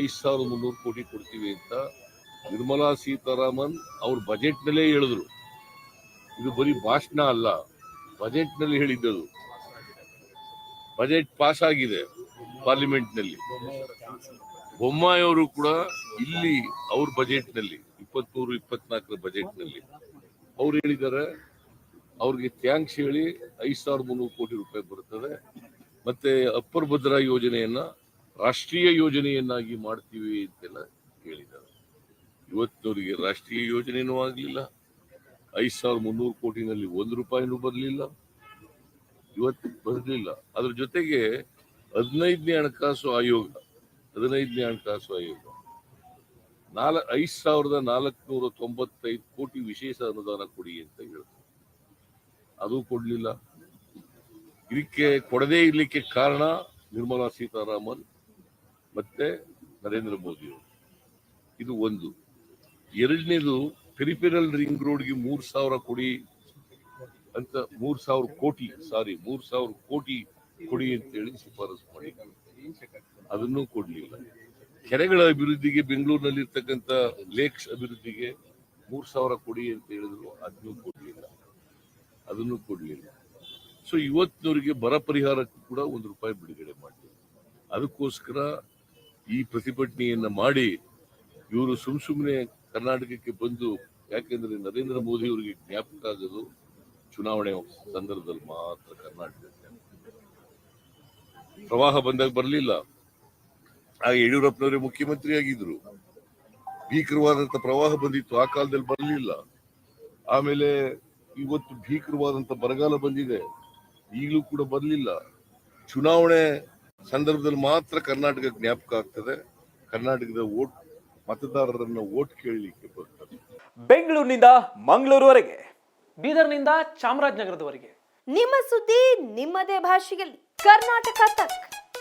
ಐದು ಸಾವಿರದ ಮುನ್ನೂರು ಕೋಟಿ ಕೊಡ್ತೀವಿ ಅಂತ ನಿರ್ಮಲಾ ಸೀತಾರಾಮನ್ ಅವ್ರ ಬಜೆಟ್ನಲ್ಲೇ ಹೇಳಿದ್ರು. ಇದು ಬರೀ ಭಾಷಣ ಅಲ್ಲ, ಬಜೆಟ್ನಲ್ಲಿ ಹೇಳಿದ್ದದು. ಬಜೆಟ್ ಪಾಸ್ ಆಗಿದೆ ಪಾರ್ಲಿಮೆಂಟ್ನಲ್ಲಿ. ಬೊಮ್ಮಾಯಿ ಅವರು ಕೂಡ ಇಲ್ಲಿ ಅವ್ರ ಬಜೆಟ್ನಲ್ಲಿ ಇಪ್ಪತ್ಮೂರು ಇಪ್ಪತ್ನಾಲ್ಕರ ಬಜೆಟ್ನಲ್ಲಿ. ಅವ್ರು ಹೇಳಿದ್ದಾರೆ, ಅವ್ರಿಗೆ ಥ್ಯಾಂಕ್ಸ್ ಹೇಳಿ ಐದು ಸಾವಿರದ ಮುನ್ನೂರು ಕೋಟಿ ರೂಪಾಯಿ ಬರುತ್ತದೆ ಮತ್ತೆ ಅಪ್ಪರ್ ಭದ್ರಾ ಯೋಜನೆಯನ್ನ ರಾಷ್ಟ್ರೀಯ ಯೋಜನೆಯನ್ನಾಗಿ ಮಾಡ್ತೀವಿ ಅಂತೆಲ್ಲ ಹೇಳಿದ್ದಾರೆ ಇವತ್ತಿನವರಿಗೆ ರಾಷ್ಟ್ರೀಯ ಯೋಜನೆಯೂ ಆಗಲಿಲ್ಲ. ಐದು ಸಾವಿರದ ಮುನ್ನೂರು ಕೋಟಿನಲ್ಲಿ ಒಂದು ರೂಪಾಯಿನೂ ಬರಲಿಲ್ಲ. ಇವತ್ತು ಬರಲಿಲ್ಲ. ಅದ್ರ ಜೊತೆಗೆ ಹದಿನೈದನೇ ಹಣಕಾಸು ಆಯೋಗ, ಹದಿನೈದನೇ ಹಣಕಾಸು ಆಯೋಗ, ನಾಲ್, ಐದು ಸಾವಿರದ ನಾಲ್ಕುನೂರ ತೊಂಬತ್ತೈದು ಕೋಟಿ ವಿಶೇಷ ಅನುದಾನ ಕೊಡಿ ಅಂತ ಹೇಳಿದ್ರು ಅದು ಕೊಡಲಿಲ್ಲ. ಇದಕ್ಕೆ ಕೊಡದೇ ಇರಲಿಕ್ಕೆ ಕಾರಣ ನಿರ್ಮಲಾ ಸೀತಾರಾಮನ್. ಮತ್ತೆ ನರೇಂದ್ರ ಮೋದಿ ಅವರು. ಇದು ಒಂದು. ಎರಡನೇದು ಪೆರಿಫೆರಲ್ ರಿಂಗ್ ರೋಡ್ಗೆ ಮೂರು ಸಾವಿರ ಕೊಡಿ ಅಂತ, ಮೂರ್ ಸಾವಿರ ಕೋಟಿ ಸಾರಿ ಮೂರು ಸಾವಿರ ಕೋಟಿ ಕೊಡಿ ಅಂತೇಳಿ ಶಿಫಾರಸು ಮಾಡಿದ್ರು ಅದನ್ನು ಕೊಡಲಿಲ್ಲ. ಕೆರೆಗಳ ಅಭಿವೃದ್ಧಿಗೆ ಬೆಂಗಳೂರಿನಲ್ಲಿ ಇರ್ತಕ್ಕಂಥ ಲೇಕ್ಸ್ ಅಭಿವೃದ್ಧಿಗೆ ಮೂರು ಸಾವಿರ ಕೊಡಿ ಅಂತ ಹೇಳಿದ್ರು, ಅದನ್ನು ಕೊಡಲಿಲ್ಲ. ಅದನ್ನು ಕೊಡಲಿಲ್ಲ. ಸೊ ಇವತ್ತಿನವರಿಗೆ ಬರ ಪರಿಹಾರಕ್ಕೂ ಕೂಡ ಒಂದು ರೂಪಾಯಿ ಬಿಡುಗಡೆ ಮಾಡಿದೆ ಅದಕ್ಕೋಸ್ಕರ ಈ ಪ್ರತಿಭಟನೆಯನ್ನ ಮಾಡಿ ಇವರು ಸುಮ್ ಸುಮ್ಮನೆ ಕರ್ನಾಟಕಕ್ಕೆ ಬಂದು ಯಾಕೆಂದ್ರೆ ನರೇಂದ್ರ ಮೋದಿ ಅವರಿಗೆ ಜ್ಞಾಪಕ ಆಗೋದು ಚುನಾವಣೆ ಸಂದರ್ಭದಲ್ಲಿ ಮಾತ್ರ ಕರ್ನಾಟಕ ಪ್ರವಾಹ ಬಂದಾಗ ಬರಲಿಲ್ಲ. ಆಗ ಯಡಿಯೂರಪ್ಪನವರೇ ಮುಖ್ಯಮಂತ್ರಿ ಆಗಿದ್ರು ಭೀಕರವಾದಂತ ಪ್ರವಾಹ ಬಂದಿತ್ತು, ಆ ಕಾಲದಲ್ಲಿ ಬರಲಿಲ್ಲ. ಆಮೇಲೆ ಇವತ್ತು ಭೀಕರವಾದಂತ ಬರಗಾಲ ಬಂದಿದೆ. ಈಗಲೂ ಕೂಡ ಬರಲಿಲ್ಲ. ಚುನಾವಣೆ ಸಂದರ್ಭದಲ್ಲಿ ಮಾತ್ರ ಕರ್ನಾಟಕ ಜ್ಞಾಪಕ ಆಗ್ತದೆ. ಕರ್ನಾಟಕದ ಓಟ್ ಮತದಾರರನ್ನ ಓಟ್ ಕೇಳಲಿಕ್ಕೆ ಬರ್ತದೆ. ಬೆಂಗಳೂರಿನಿಂದ ಮಂಗಳೂರುವರೆಗೆ ಬೀದರ್ನಿಂದ ಚಾಮರಾಜನಗರದವರೆಗೆ. ನಿಮ್ಮ ಸುದ್ದಿ ನಿಮ್ಮದೇ ಭಾಷೆಯಲ್ಲಿ. ಕರ್ನಾಟಕ ತಕ್.